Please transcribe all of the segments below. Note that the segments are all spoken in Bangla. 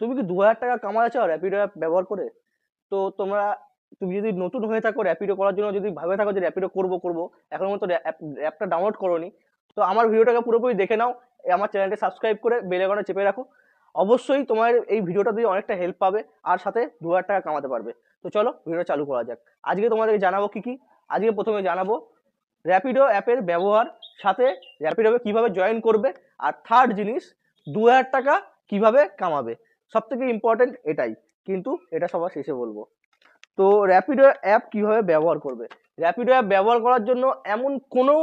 তুমি কি দু হাজার টাকা কামাতে র্যাপিডো অ্যাপ ব্যবহার করে? তো তোমরা, তুমি যদি নতুন হয়ে থাকো র্যাপিডো করার জন্য, যদি ভাবে থাকো যে র্যাপিডো করব করব, এখনও মতো অ্যাপটা ডাউনলোড করোনি, তো আমার ভিডিওটাকে পুরোপুরি দেখে নাও আমার চ্যানেলটা সাবস্ক্রাইব করে বেল আইকনটা চেপে রাখো। অবশ্যই তোমার এই ভিডিওটা দিয়ে অনেকটা হেল্প পাবে, আর সাথে দু হাজার টাকা কামাতে পারবে। তো চলো, ভিডিওটা চালু করা যাক। আজকে তোমাদেরকে জানাব কি কি? আজকে প্রথমে জানাব র্যাপিডো অ্যাপের ব্যবহার, সাথে র্যাপিডো কীভাবে জয়েন করবে, আর থার্ড জিনিস দু হাজার টাকা কীভাবে কামাবে। সব থেকে ইম্পর্টেন্ট এটাই। কিন্তু এটা সবার শেষে বলব। তো র্যাপিডো অ্যাপ কীভাবে ব্যবহার করবে? র্যাপিডো অ্যাপ ব্যবহার করার জন্য এমন কোনো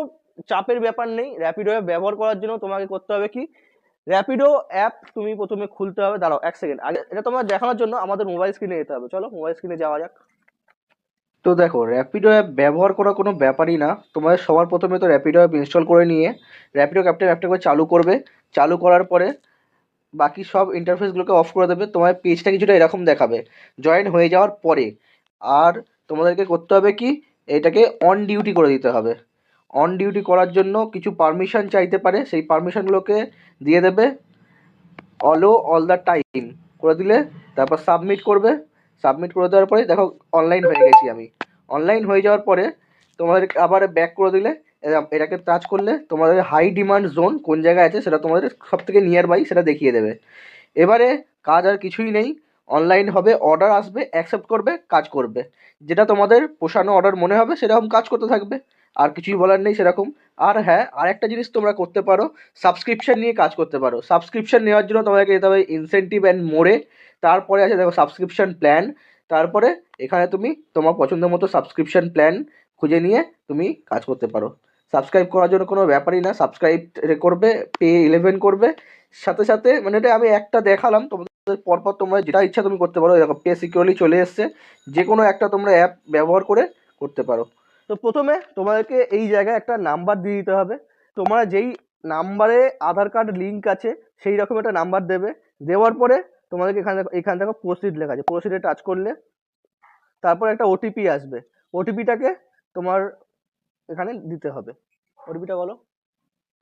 চাপের ব্যাপার নেই। র্যাপিডো অ্যাপ ব্যবহার করার জন্য তোমাকে করতে হবে কি? র্যাপিডো অ্যাপ তুমি প্রথমে খুলতে হবে। দাঁড়াও, এক সেকেন্ড আগে এটা তোমার দেখানোর জন্য আমাদের মোবাইল স্ক্রিনে যেতে হবে। চলো মোবাইল স্ক্রিনে যাওয়া যাক। তো দেখো র্যাপিডো অ্যাপ ব্যবহার করা কোনো ব্যাপারই না। তোমাদের সবার প্রথমে তো র্যাপিডো অ্যাপ ইনস্টল করে নিয়ে র্যাপিডো ক্যাপ্টেন অ্যাপটা করে চালু করবে। চালু করার পরে বাকি সব ইন্টারফেসগুলোকে অফ করে দেবে, তোমার পেজটা কিছুটা এরকম দেখাবে। জয়েন হয়ে যাওয়ার পরে, আর তোমাদেরকে করতে হবে কি? এটাকে অন ডিউটি করে দিতে হবে। অন ডিউটি করার জন্য কিছু পারমিশন চাইতে পারে, সেই পারমিশনগুলোকে দিয়ে দেবে। অলো অল দ্য টাইম করে দিলে, তারপর সাবমিট করবে। সাবমিট করে দেওয়ার পরে, দেখো অনলাইন হয়ে গেছি আমি। অনলাইন হয়ে যাওয়ার পরে, তোমাদেরকে আবার ব্যাক করে দিলে এটাকে টাচ করলে তোমাদের হাই ডিমান্ড জোন কোন জায়গায় আছে সেটা তোমাদের সব থেকে নিয়ার বাই সেটা দেখিয়ে দেবে। এবারে কাজ আর কিছুই নেই অনলাইন হবে অর্ডার আসবে অ্যাকসেপ্ট করবে, কাজ করবে। যেটা তোমাদের পোষানো অর্ডার মনে হবে সেরকম কাজ করতে থাকবে, আর কিছুই বলার নেই সেরকম। আর হ্যাঁ আর একটা জিনিস তোমরা করতে পারো সাবস্ক্রিপশন নিয়ে কাজ করতে পারো। সাবস্ক্রিপশন নেওয়ার জন্য তোমাকে যেতে হবে ইনসেন্টিভ অ্যান্ড মোড়ে তারপরে আছে দেখো সাবস্ক্রিপশন প্ল্যান তারপরে এখানে তুমি তোমার পছন্দ মতো সাবস্ক্রিপশন প্ল্যান খুঁজে নিয়ে তুমি কাজ করতে পারো। সাবস্ক্রাইব করার জন্য কোনো ব্যাপারই না, সাবস্ক্রাইব করবে পে ইলেভেন করবে। সাথে সাথে মানে এটা আমি একটা দেখালাম, তোমাদের পরপর তোমরা যেটা ইচ্ছা তুমি করতে পারো। এরকম পে সিকিউরলি চলে এসছে। যে কোনো একটা তোমরা অ্যাপ ব্যবহার করে করতে পারো। তো প্রথমে তোমাদেরকে এই জায়গায় একটা নাম্বার দিয়ে দিতে হবে। তোমরা যেই নাম্বারে আধার কার্ড লিঙ্ক আছে, সেই রকম একটা নাম্বার দেবে। দেওয়ার পরে তোমাদেরকে এখানে এখানে দেখো প্রসিড লেখা আছে। প্রসিডে টাচ করলে তারপর একটা ওটিপি আসবে। ওটিপিটাকে তোমার এখানে দিতে হবে। ওটিপিটা বলো।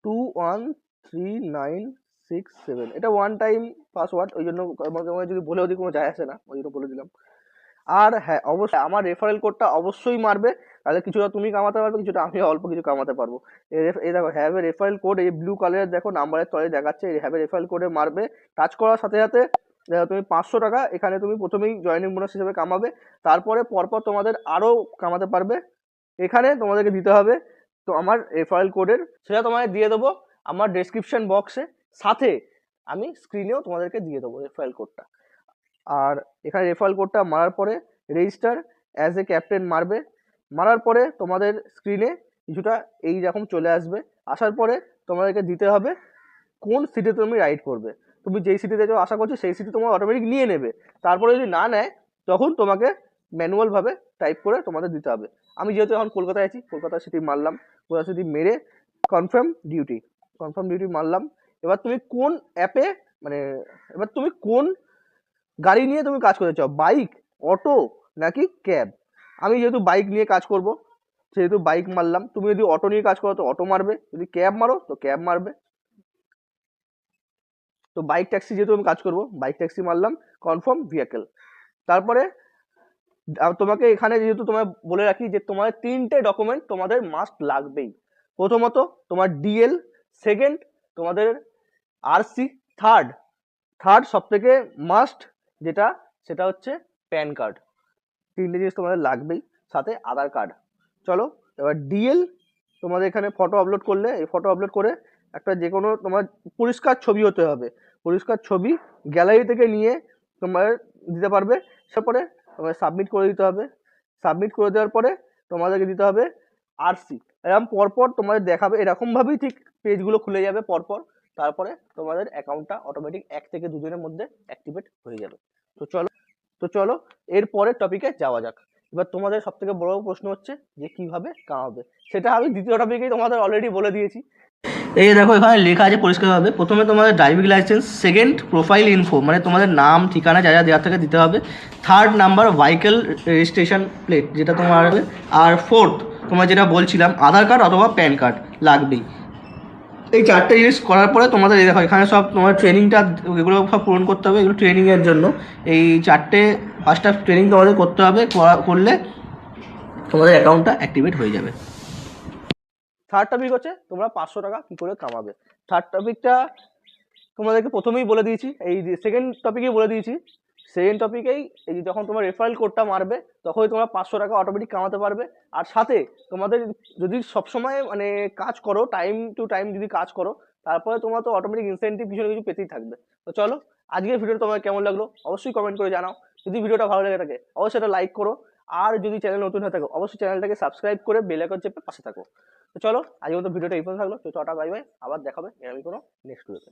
Two one three nine six seven এটা ওয়ান টাইম পাসওয়ার্ড ওই জন্য যদি বলেও দিই, কোনো যায় আসে না। ওই জন্য বলে দিলাম। আর হ্যাঁ অবশ্যই আমার রেফারেল কোডটা অবশ্যই মারবে। তাহলে কিছুটা তুমি কামাতে পারবে, কিছুটা আমি অল্প কিছু কামাতে পারব। এই দেখো হ্যাভ এ রেফারেল কোড এই ব্লু কালারের দেখো নাম্বারের তলে দেখাচ্ছে হ্যাভ এ রেফারেল কোডে মারবে। টাচ করার সাথে সাথে তুমি পাঁচশো টাকা এখানে তুমি প্রথমেই জয়েনিং বোনাস হিসেবে কামাবে। তারপরে পরপর তোমাদের আরও কামাতে পারবে। এখানে তোমাদেরকে দিতে হবে। তো আমার রেফারেল কোডের সেটা তোমাদের দিয়ে দেবো আমার ডেসক্রিপশন বক্সে সাথে আমি স্ক্রিনেও তোমাদেরকে দিয়ে দেবো রেফারেল কোডটা আর এখানে রেফারেল কোডটা মারার পরে রেজিস্টার অ্যাজ এ ক্যাপ্টেন মারবে। মারার পরে তোমাদের স্ক্রিনে কিছুটা এই রকম চলে আসবে। আসার পরে তোমাদেরকে দিতে হবে কোন সিটে তুমি রাইড করবে। তুমি যেই সিটিতে যাও আশা করছ সেই সিটি তোমার অটোমেটিক নিয়ে নেবে। তারপরে যদি না নেয়, তখন তোমাকে ম্যানুয়ালভাবে টাইপ করে তোমাদের দিতে হবে। আমি যেহেতু এখন কলকাতায় আছি কলকাতা সিটি মারলাম কলকাতা সিটি মেরে কনফার্ম ডিউটি কনফার্ম ডিউটি মারলাম। এবার তুমি কোন অ্যাপে মানে এবার তুমি কোন গাড়ি নিয়ে তুমি কাজ করতে চাও? বাইক অটো নাকি ক্যাব আমি যেহেতু বাইক নিয়ে কাজ করব, সেহেতু বাইক মারলাম। তুমি যদি অটো নিয়ে কাজ করো, তো অটো মারবে। যদি ক্যাব মারো, তো ক্যাব মারবে। তো বাইক ট্যাক্সি যেহেতু আমি কাজ করব বাইক ট্যাক্সি মারলাম কনফার্ম ভেহিকেল তারপরে তোমাকে এখানে যেহেতু তোমায় বলে রাখি যে তোমাদের তিনটে ডকুমেন্ট তোমাদের মাস্ট লাগবেই। প্রথমত তোমার ডিএল সেকেন্ড তোমাদের আরসি থার্ড থার্ড সব থেকে মাস্ট যেটা, সেটা হচ্ছে প্যান কার্ড তিনটে জিনিস তোমাদের লাগবেই, সাথে আধার কার্ড চলো, এবার ডিএল তোমাদের এখানে ফটো আপলোড করলে, এই ফটো আপলোড করে একটা যে কোনো তোমার পরিষ্কার ছবি হতে হবে। পরিষ্কার ছবি গ্যালারি থেকে নিয়ে তোমার দিতে পারবে তারপরে তোমার সাবমিট করে দিতে হবে। সাবমিট করে দেওয়ার পরে তোমাদেরকে দিতে হবে আরসি এরকম পরপর তোমাদের দেখাবে, এরকমভাবেই ঠিক পেজগুলো খুলে যাবে পরপর। তারপরে তোমাদের অ্যাকাউন্টটা অটোমেটিক এক থেকে দুদিনের মধ্যে অ্যাক্টিভেট হয়ে যাবে। তো চলো তো চলো এর পরের টপিকে যাওয়া যাক। এবার তোমাদের সব থেকে বড় প্রশ্ন হচ্ছে যে কীভাবে কামাবে? সেটা আমি দ্বিতীয় টপিকেই তোমাদের অলরেডি বলে দিয়েছি। এই দেখো, এখানে লেখা আছে পরিষ্কারভাবে। প্রথমে তোমাদের driving licence second profile info মানে তোমাদের নাম, ঠিকানা, যা যা দেওয়ার থেকে দিতে হবে। Third number vehicle registration plate যেটা তোমার আর ফোর্থ তোমার যেটা বলছিলাম আধার কার্ড অথবা প্যান কার্ড লাগবেই। এই চারটে জিনিস করার পরে তোমাদের এই দেখো, এখানে সব তোমার ট্রেনিংটা এগুলো সব পূরণ করতে হবে, এগুলো ট্রেনিংয়ের জন্য। এই চারটে ফার্স্ট পাঁচটা ট্রেনিং তোমাদের করতে হবে, করা- করলে তোমাদের অ্যাকাউন্টটা অ্যাক্টিভেট হয়ে যাবে। থার্ড টপিক হচ্ছে তোমরা পাঁচশো টাকা কী করে কামাবে। থার্ড টপিকটা তোমাদেরকে প্রথমেই বলে দিয়েছি। এই সেকেন্ড টপিকেই বলে দিয়েছি। সেকেন্ড টপিকেই এই যখন তোমার রেফারেল কোডটা মারবে, তখনই তোমরা পাঁচশো টাকা অটোমেটিক কামাতে পারবে। আর সাথে তোমাদের যদি সবসময় মানে কাজ করো টাইম টু টাইম যদি কাজ করো, তারপরে তোমার তো অটোমেটিক ইনসেন্টিভ কিছু না কিছু পেতেই থাকবে। তো চলো, আজকের ভিডিওটা তোমার কেমন লাগল অবশ্যই কমেন্ট করে জানাও। যদি ভিডিওটা ভালো লেগে থাকে, অবশ্যই এটা লাইক করো। আর যদি চ্যানেল নতুন হয়ে থাকো, অবশ্যই চ্যানেলটাকে সাবস্ক্রাইব করে বেল চেপে পাশে থাকো। তো চলো, আজকের মতো ভিডিওটা এই পর্যন্ত থাকল। তো চটা বাই বাই আবার দেখাবে, এরকমই কোনো নেক্সট ভিডিওতে